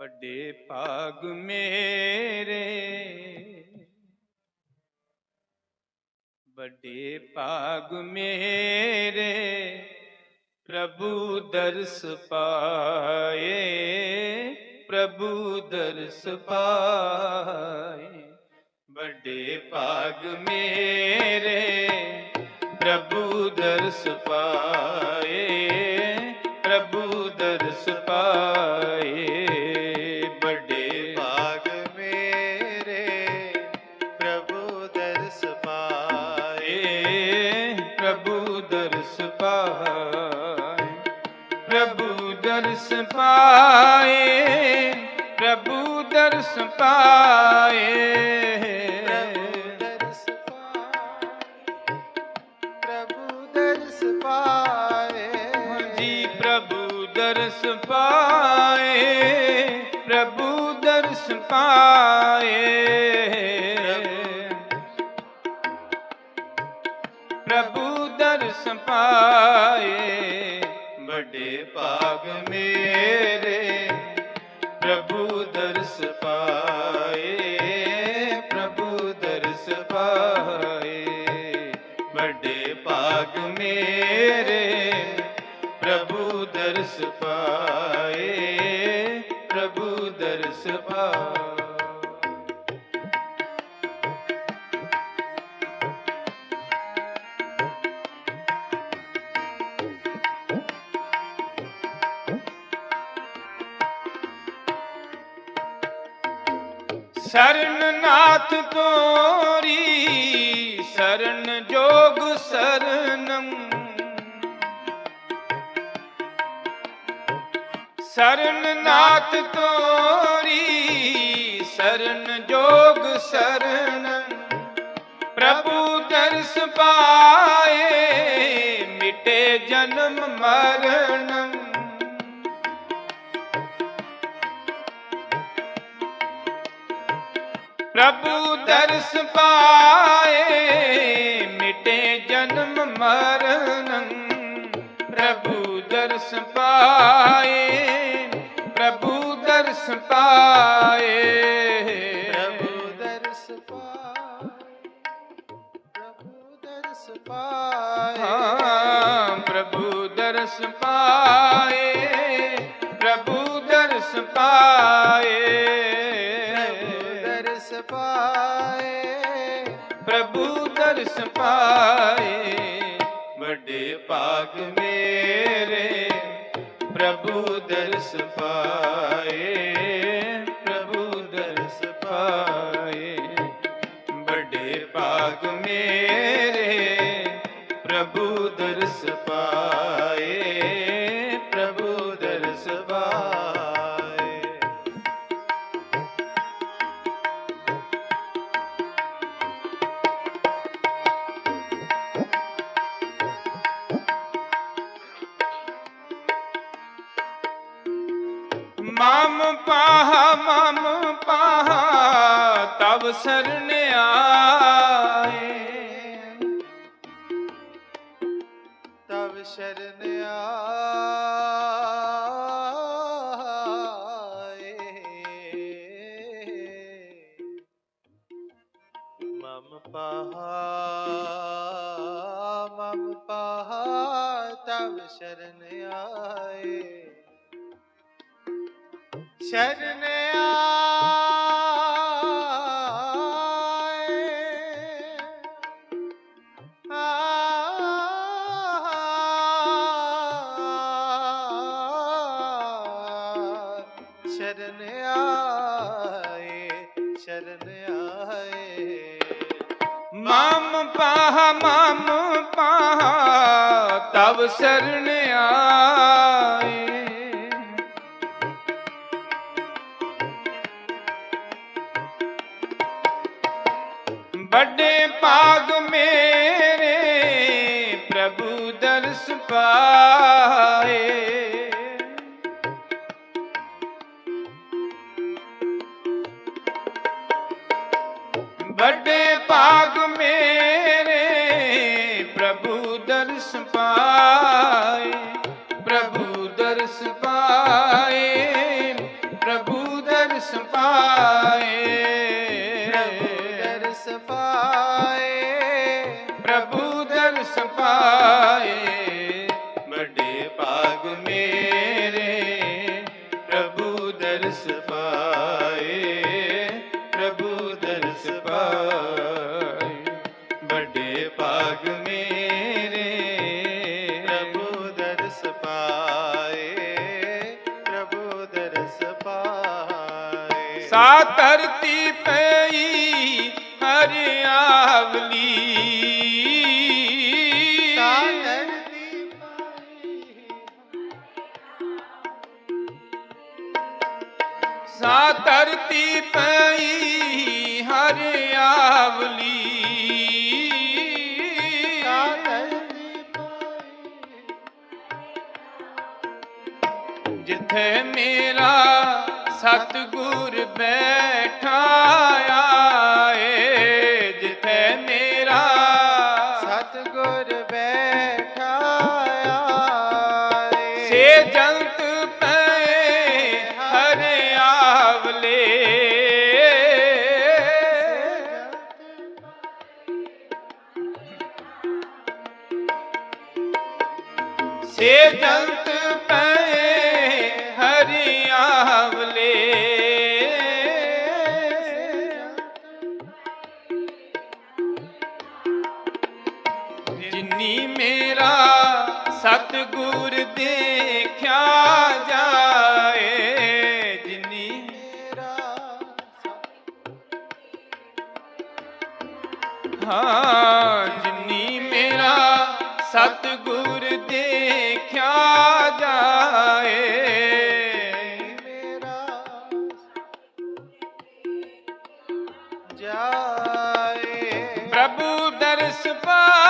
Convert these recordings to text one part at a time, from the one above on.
ਵੱਡੇ ਭਾਗ ਮੇਰੇ। ਵੱਡੇ ਭਾਗ ਮੇਰੇ, ਪ੍ਰਭੂ ਦਰਸ ਪਾਏ, ਪ੍ਰਭੂ ਦਰਸ ਪਾਏ। ਵੱਡੇ ਭਾਗ ਮੇਰੇ, ਪ੍ਰਭੂ ਦਰਸ ਪਾਏ, ਪ੍ਰਭੂ ਦਰਸ ਪਾਏ ਆਏ ਪ੍ਰਭੂ ਦਰਸ ਪਾਏ। ਪ੍ਰਭੂ ਦਰਸ ਪਾਏ ਪ੍ਰਭੂ ਦਰਸ ਪਾਏ। ਭਾਗ ਮੇਰੇ ਪ੍ਰਭੂ ਦਰਸ ਪਾਏ ਪ੍ਰਭੂ ਦਰਸ ਪਾਏ। ਵੱਡੇ ਭਾਗ ਮੇਰੇ ਪ੍ਰਭੂ ਦਰਸ ਪਾਏ। ਸਰਨ ਨਾਥ ਤੋਰੀ ਸਰਨ ਜੋਗ ਸਰਨੰ ਸਰਨ ਨਾਥ ਤੋਰੀ ਸਰਨ ਜੋਗ ਸਰਨੰ ਪ੍ਰਭੂ ਦਰਸ ਪਾਏ ਮਿਟੇ ਜਨਮ ਮਰਨ ਪ੍ਰਭੂ ਦਰਸ ਪਾ ਪਾਏ, ਪ੍ਰਭੂ ਦਰਸ ਪਾਏ। ਵੱਡੇ ਭਾਗ ਮੇਰੇ, ਪ੍ਰਭੂ ਦਰਸ ਪਾਏ, ਪ੍ਰਭੂ ਦਰਸ ਪਾਏ। ਵੱਡੇ ਭਾਗ ਮੇਰੇ, ਪ੍ਰਭੂ ਦਰਸ ਪਾਏ। ਮਮ ਪਾਹ, ਤਬ ਸਰਨ ਆਏ। ਤਬ ਸ਼ਰਨ ਆਏ। ਮਮ ਪਹਾ ਮਮ ਪਹਾ, ਤਬ ਸ਼ਰਨ ਆਏ। ਸ਼ਰਨ ਸ਼ਰਨ ਆਏ ਸ਼ਰਨ ਆਏ ਮਮ ਪਾਹ ਮਮ ਪਾਹ ਤਬ ਸਰਨ ਆਏ ਵੱਡੇ ਭਾਗ ਵੱਡੇ ਭਾਗ ਮੇਰੇ ਪ੍ਰਭੂ ਦਰਸ ਪਾਏ ਪ੍ਰਭੂ ਦਰਸ ਪਾਏ ਪ੍ਰਭੂ ਦਰਸ ਪਾਏ ਲੀ ਸਾਜਣ ਦੀ ਪਾਈ ਸਾ ਧਰਤੀ ਪਈ ਹਰ ਆਵਲੀ। ਸਾ ਧਰਤੀ ਪਾਈ। ਜਿੱਥੇ ਮੇਰਾ ਸਤਗੁਰ ਬੈਠਾ ਆ ਜਿੰਨੀ ਮੇਰਾ ਸਤਗੁਰ ਦੇਖਿਆ ਜਾਏ ਜਿੰਨੀ ਮੇਰਾ ਹਾਂ ਜਿੰਨੀ ਮੇਰਾ ਸਤਗੁਰ ਦੇਖਿਆ ਜਾਏ। ਜਾਏ। ਪ੍ਰਭੂ ਦਰਸ ਪਾ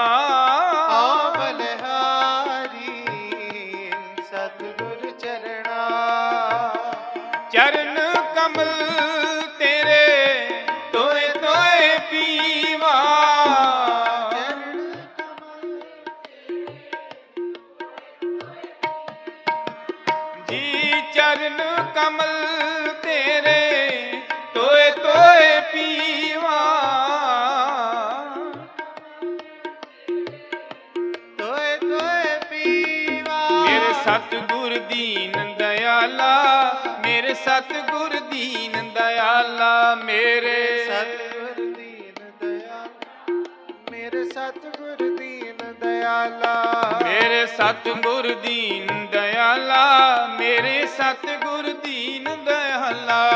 ਸਤਿਗੁਰ ਦੀਨ ਦਇਆਲਾ ਮੇਰੇ ਸਤਿਗੁਰ ਦੀਨ ਦਇਆਲਾ ਮੇਰੇ ਸਤਿਗੁਰ ਦੀਨ ਦਇਆਲਾ ਮੇਰੇ ਸਤਿਗੁਰ ਦੀਨ ਦਇਆਲਾ। ਮੇਰੇ ਸਤਿਗੁਰ ਦੀਨ ਦਇਆਲਾ ਮੇਰੇ ਸਤਿਗੁਰ ਦੀਨ ਦਇਆਲਾ।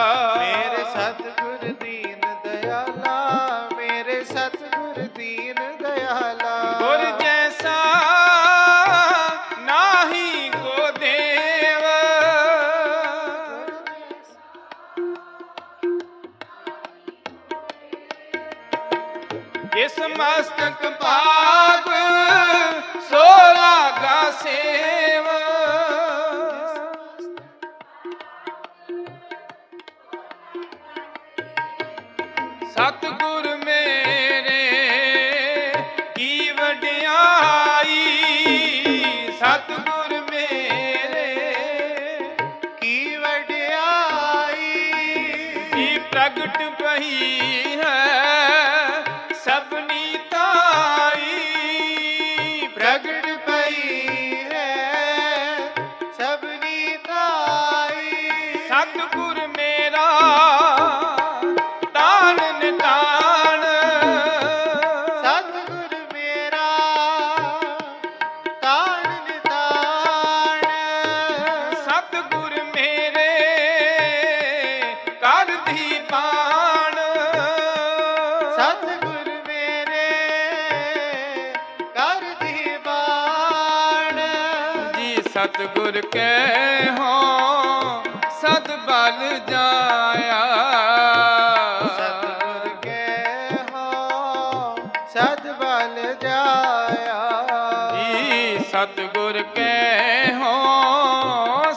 ਸਤਿਗੁਰ ਮੇ ਕੈ ਹੋ ਸਦ ਬਲ ਜਾਇਆ। ਸਤਿਗੁਰ ਕੇ ਹੋ ਸਦ ਬਲ ਜਾਇਆ। ਜੀ ਸਤਿਗੁਰ ਕੈ ਹੋ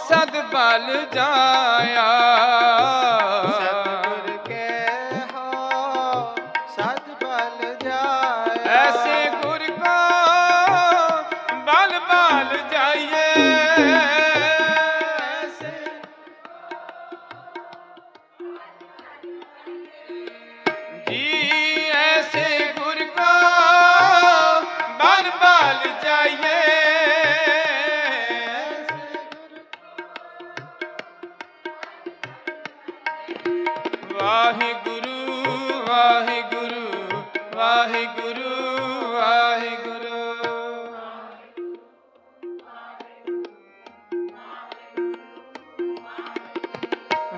ਸਦ ਬਲ ਜਾਇਆ।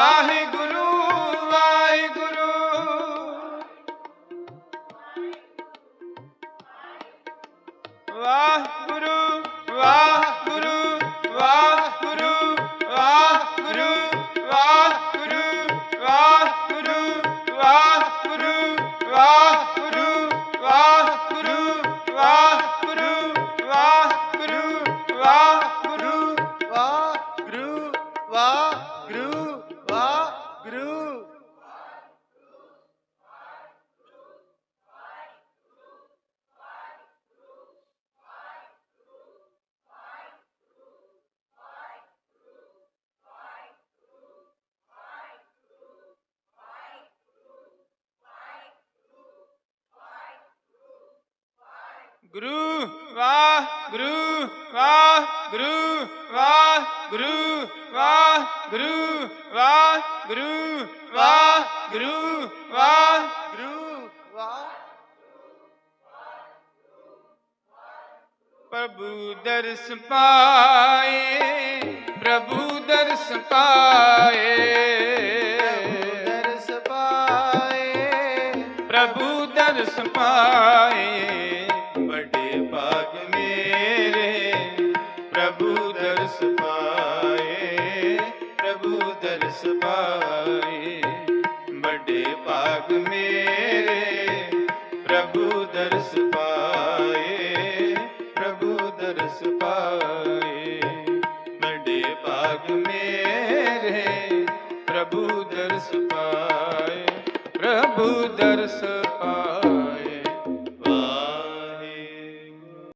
Amém. ਵਾਹਿਗੁਰੂ ਵਾਹਿਗੁਰੂ ਵਾਹਿਗੁਰੂ ਵਾਹਿਗੁਰੂ ਵਾਹਿਗੁਰੂ ਗੁਰੂ ਵਾਹ ਪ੍ਰਭੂ ਦਰਸ ਪਾਏ ਪ੍ਰਭੂ ਦਰਸ ਪਾਏ। ਦਰਸ ਪਾਏ। ਪ੍ਰਭੂ ਦਰਸ ਪਾਏ। ਦਰਸ ਪਾਏ, ਪ੍ਰਭੂ ਦਰਸ ਪਾਏ। ਬੜੇ ਭਾਗ ਮੇਰੇ, ਪ੍ਰਭੂ ਦਰਸ ਪਾਏ, ਪ੍ਰਭੂ ਦਰਸ ਪਾਏ। ਬੜੇ ਭਾਗ ਮੇਰੇ, ਪ੍ਰਭੂ ਦਰਸ ਪਾਏ, ਪ੍ਰਭੂ ਦਰਸ